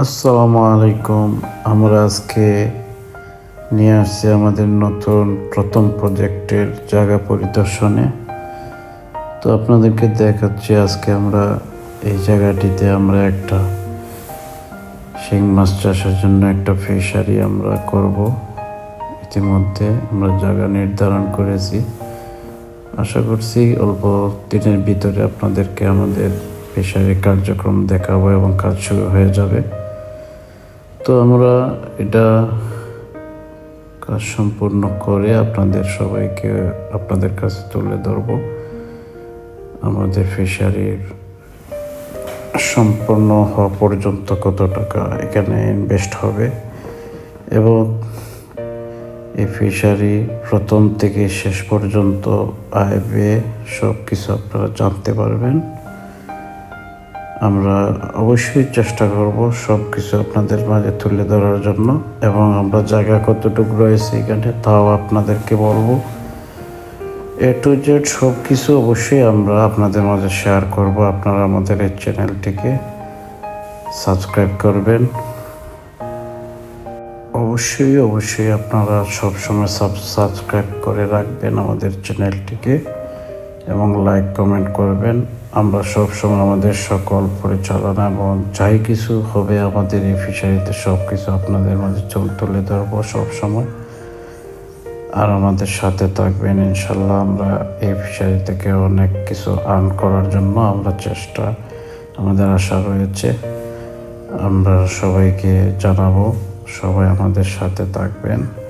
আসসালামু আলাইকুম। আমরা আজকে নিয়ে আসছি আমাদের নতুন প্রথম প্রজেক্টের জায়গা পরিদর্শনে। তো আপনাদেরকে দেখাচ্ছি আজকে আমরা এই জায়গাটিতে আমরা একটা শিং মাছ চাষের জন্য একটা ফিশারি আমরা করব। ইতিমধ্যে আমরা জায়গা নির্ধারণ করেছি। আশা করছি অল্প দিনের ভিতরে আপনাদেরকে আমাদের ফিশারি কার্যক্রম দেখাবো এবং কাজ শুরু হয়ে যাবে। তো আমরা এটা কাজ সম্পূর্ণ করে আপনাদের সবাইকে আপনাদের কাছে তুলে ধরব। আমাদের ফিশারির সম্পূর্ণ হওয়া পর্যন্ত কত টাকা এখানে ইনভেস্ট হবে এবং এই ফিশারি প্রথম থেকে শেষ পর্যন্ত আয় ব্যয় সব কিছু আপনারা জানতে পারবেন। আমরা অবশ্যই চেষ্টা করব সব কিছু আপনাদের মাঝে তুলে ধরার জন্য এবং আমরা জায়গা কতটুকু রয়েছে এখানে তাও আপনাদেরকে বলব। এ টু জেড সব কিছু অবশ্যই আমরা আপনাদের মাঝে শেয়ার করব। আপনারা আমাদের এই চ্যানেলটিকে সাবস্ক্রাইব করবেন। অবশ্যই অবশ্যই আপনারা সবসময় সাবস্ক্রাইব করে রাখবেন আমাদের চ্যানেলটিকে এবং লাইক কমেন্ট করবেন। আমরা সবসময় আমাদের সকল পরিচালনা এবং যাই কিছু হবে আমাদের এই ফিশারিতে সব কিছু আপনাদের মাঝে চল তুলে ধরবো সবসময়। আর আমাদের সাথে থাকবেন, ইনশাল্লাহ আমরা এই ফিশারি থেকে অনেক কিছু আর্ন করার জন্য আমরা চেষ্টা, আমাদের আশা রয়েছে। আমরা সবাইকে জানাব, সবাই আমাদের সাথে থাকবেন।